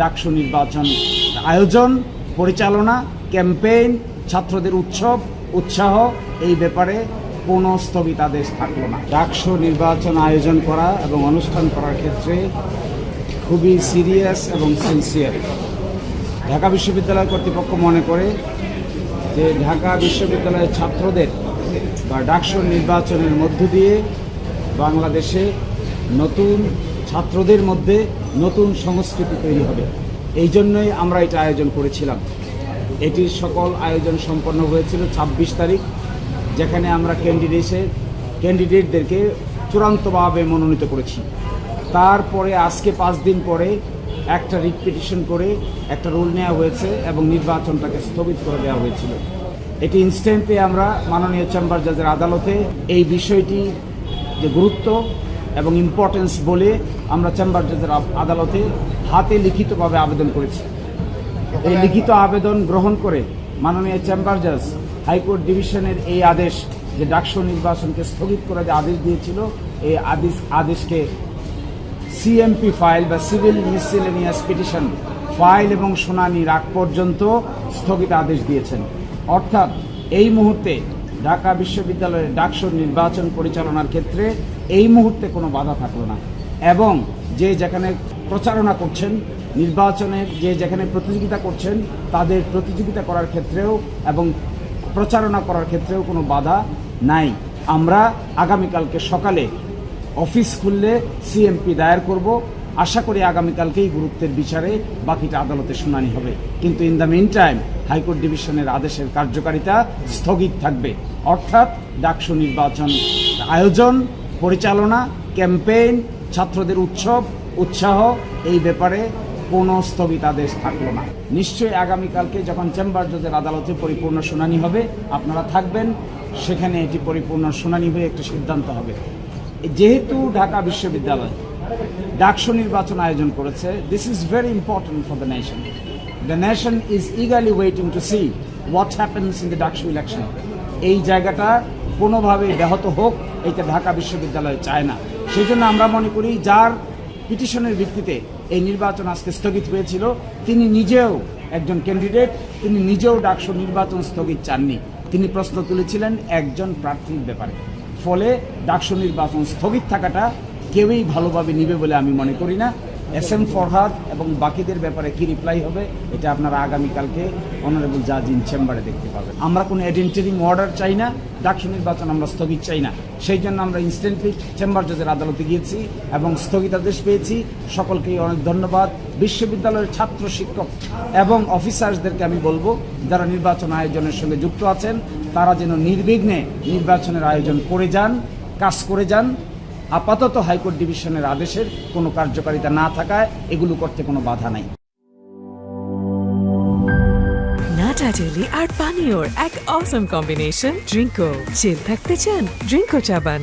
ডাকসু নির্বাচন আয়োজন, পরিচালনা, ক্যাম্পেইন, ছাত্রদের উৎসব, উৎসাহ, এই ব্যাপারে কোনো স্থগিতাদেশ থাকল না। ডাকসু নির্বাচন আয়োজন করা এবং অনুষ্ঠান করার ক্ষেত্রে খুবই সিরিয়াস এবং সিনসিয়ার ঢাকা বিশ্ববিদ্যালয় কর্তৃপক্ষ মনে করে যে ঢাকা বিশ্ববিদ্যালয়ের ছাত্রদের বা ডাকসু নির্বাচনের মধ্য দিয়ে বাংলাদেশে নতুন ছাত্রদের মধ্যে নতুন সংস্কৃতি তৈরি হবে। এই জন্যই আমরা এটা আয়োজন করেছিলাম। এটির সকল আয়োজন সম্পন্ন হয়েছিল ২৬ তারিখ, যেখানে আমরা ক্যান্ডিডেটসের ক্যান্ডিডেটদেরকে চূড়ান্তভাবে মনোনীত করেছি। তারপরে আজকে পাঁচ দিন পরে একটা রিট পিটিশন করে একটা রুল নেওয়া হয়েছে এবং নির্বাচনটাকে স্থগিত করে দেওয়া হয়েছিল। এটি ইনস্ট্যান্টে আমরা মাননীয় চেম্বার জাজের আদালতে এই বিষয়টি যে গুরুত্ব এবং ইম্পর্টেন্স বলে আমরা চেম্বার জাজের আদালতে হাতে লিখিতভাবে আবেদন করেছি। এই লিখিত আবেদন গ্রহণ করে মাননীয় চেম্বার জাজ হাইকোর্ট ডিভিশনের এই আদেশ যে ডাকসু নির্বাচনকে স্থগিত করে যে আদেশ দিয়েছিল, এই আদেশ আদেশকে সিএমপি ফাইল বা সিভিল মিসিলেনিয়াস পিটিশন ফাইল এবং শুনানির আগ পর্যন্ত স্থগিত আদেশ দিয়েছেন। অর্থাৎ এই মুহূর্তে ঢাকা বিশ্ববিদ্যালয়ের ডাকসুর নির্বাচন পরিচালনার ক্ষেত্রে এই মুহূর্তে কোনো বাধা থাকল না। এবং যে যেখানে প্রচারণা করছেন নির্বাচনের যে যেখানে প্রতিযোগিতা করছেন, তাদের প্রতিযোগিতা করার ক্ষেত্রেও এবং প্রচারণা করার ক্ষেত্রেও কোনো বাধা নাই। আমরা আগামীকালকে সকালে অফিস খুললে সিএমপি দায়ের করব। আশা করি আগামীকালকেই গুরুত্বের বিচারে বাকিটা আদালতে শুনানি হবে। কিন্তু in the mean time high court ডিভিশনের আদেশের কার্যকারিতা স্থগিত থাকবে। অর্থাৎ ডাকসু নির্বাচন আয়োজন, পরিচালনা, ক্যাম্পেইন, ছাত্রদের উৎসব, উৎসাহ, এই ব্যাপারে কোনো স্থগিতাদেশ থাকল না। নিশ্চয়ই আগামীকালকে যখন চেম্বার জজের আদালতে পরিপূর্ণ শুনানি হবে, আপনারা থাকবেন, সেখানে এটি পরিপূর্ণ শুনানি হয়ে একটা সিদ্ধান্ত হবে। যেহেতু ঢাকা বিশ্ববিদ্যালয় ডাকসু নির্বাচন আয়োজন করেছে। This is very important for the nation the nation is eagerly waiting to see what happens in the DUCSU election এই জায়গাটা কোনোভাবে ব্যাহত হোক এইটা ঢাকা বিশ্ববিদ্যালয় চায় না। সেই জন্য আমরা মনে করি, যার পিটিশনের ভিত্তিতে এই নির্বাচন আজকে স্থগিত হয়েছিল, তিনি নিজেও একজন ক্যান্ডিডেট তিনি নিজেও ডাকসু নির্বাচন স্থগিত চাননি। তিনি প্রশ্ন তুলেছিলেন একজন প্রার্থীর ব্যাপারে। ফলে ডাকসু নির্বাচন স্থগিত থাকাটা কেউই ভালোভাবে নিবে বলে আমি মনে করি না। এস এম ফরহাদ এবং বাকিদের ব্যাপারে কি রিপ্লাই হবে, এটা আপনারা আগামীকালকে অনারেবল জাজ ইন চেম্বারে দেখতে পাবেন। আমরা কোনো এডেন্টারিং অর্ডার চাই না ডাকসু নির্বাচন আমরা স্থগিত চাই না। সেই জন্য আমরা ইনস্ট্যান্টলি চেম্বার জজের আদালতে গিয়েছি এবং স্থগিতাদেশ পেয়েছি। সকলকেই অনেক ধন্যবাদ। বিশ্ববিদ্যালয়ের ছাত্র শিক্ষক এবং অফিসার্সদেরকে আমি বলব, যারা নির্বাচন আয়োজনের সঙ্গে যুক্ত আছেন, তারা যেন নির্বিঘ্নে নির্বাচনের আয়োজন করে যান, কাজ করে যান। আপাতত হাইকোর্ট ডিভিশনের আদেশের কোনো কার্যকারিতা না থাকায় এগুলো করতে কোনো বাধা নাই। জেলি আর পানীয়র এক অসম কম্বিনেশন ড্রিঙ্কো জেল থাকতে চান ড্রিঙ্কো চাবান।